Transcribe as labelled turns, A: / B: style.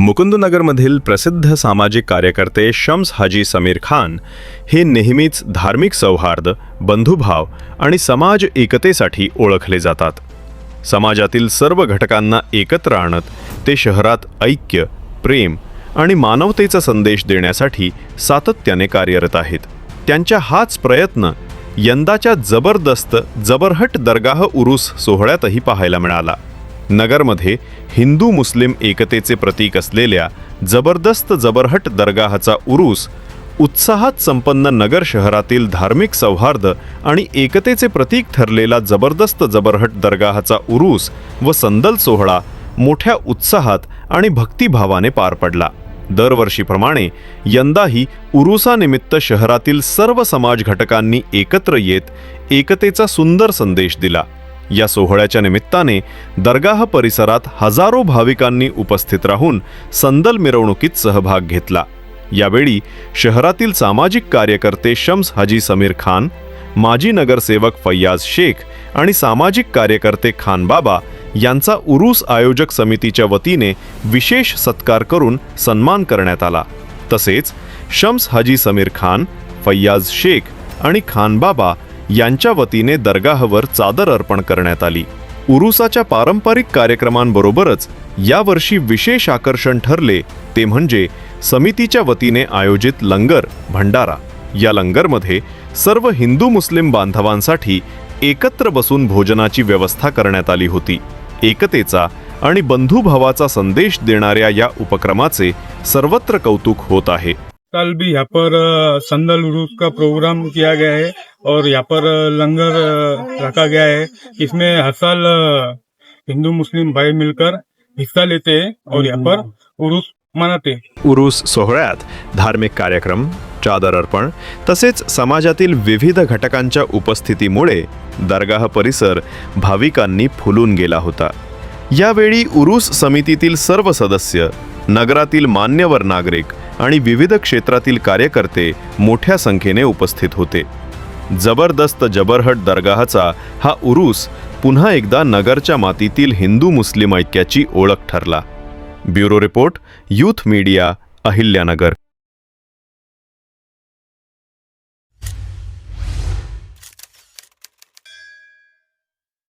A: मुकुंदनगरमधील प्रसिद्ध सामाजिक कार्यकर्ते शम्स हाजी समीर खान हे नेहमीच धार्मिक सौहार्द बंधुभाव आणि समाज एकतेसाठी ओळखले जातात. समाजातील सर्व घटकांना एकत्र आणत ते शहरात ऐक्य प्रेम आणि मानवतेचा संदेश देण्यासाठी सातत्याने कार्यरत आहेत. त्यांच्या हाच प्रयत्न यंदाच्या जबरदस्त जबरहट दरगाह उरूस सोहळ्यातही पाहायला मिळाला. नगरमध्ये हिंदू मुस्लिम एकतेचे प्रतीक असलेल्या जबरदस्त जबरहट दर्गाहचा उरूस उत्साहात संपन्न नगर शहरातील धार्मिक सौहार्द आणि एकतेचे प्रतीक ठरलेला जबरदस्त जबरहट दरगाहचा उरूस व संदल सोहळा मोठ्या उत्साहात आणि भक्तिभावाने पार पडला. दरवर्षीप्रमाणे यंदाही उरुसानिमित्त शहरातील सर्व समाज घटकांनी एकत्र येत एकतेचा सुंदर संदेश दिला. या सोहळ्याच्या निमित्ताने दरगाह परिसरात हजारो भाविकांनी उपस्थित राहून संदल मिरवणुकीत सहभाग घेतला. यावेळी शहरातील सामाजिक कार्यकर्ते शम्स हाजी समीर खान माजी नगरसेवक फैयाज शेख आणि सामाजिक कार्यकर्ते खान बाबा यांचा उरूस आयोजक समितीच्या वतीने विशेष सत्कार करून सन्मान करण्यात आला. तसेच शम्स हाजी समीर खान फैयाज शेख आणि खान बाबा यांच्या वतीने दर्गाहवर चादर अर्पण करण्यात आली. उरुसाच्या पारंपरिक कार्यक्रमांबरोबरच यावर्षी विशेष आकर्षण ठरले ते म्हणजे समितीच्या वतीने आयोजित लंगर भंडारा. या लंगरमध्ये सर्व हिंदू मुस्लिम बांधवांसाठी एकत्र बसून भोजनाची व्यवस्था करण्यात आली होती. एकतेचा आणि बंधुभावाचा संदेश देणाऱ्या या उपक्रमाचे सर्वत्र कौतुक होत आहे.
B: कल भी यहाँ पर संदल उरूस का प्रोग्राम किया गया है और यहाँ पर लंगर रखा गया है। इसमें हर साल हिंदू मुस्लिम भाई मिलकर हिस्सा लेते हैं और यहाँ पर उरूस मनाते
A: उरूस सोहळ्यात धार्मिक कार्यक्रम चादर अर्पण तसेच समाजातील विविध घटकांच्या उपस्थितीमुळे दरगाह परिसर भाविकांनी फुलून गेला होता. यावेळी उरूस समितीतील सर्व सदस्य नगरातील मान्यवर नागरिक आणि विविध क्षेत्रातील कार्यकर्ते मोठ्या संख्येने उपस्थित होते. जबरदस्त जबरहट दर्गाहचा हा उरूस पुन्हा एकदा नगरच्या मातीतील हिंदू मुस्लिम ऐक्याची ओळख ठरला. Bureau report youth media Ahilyanagar.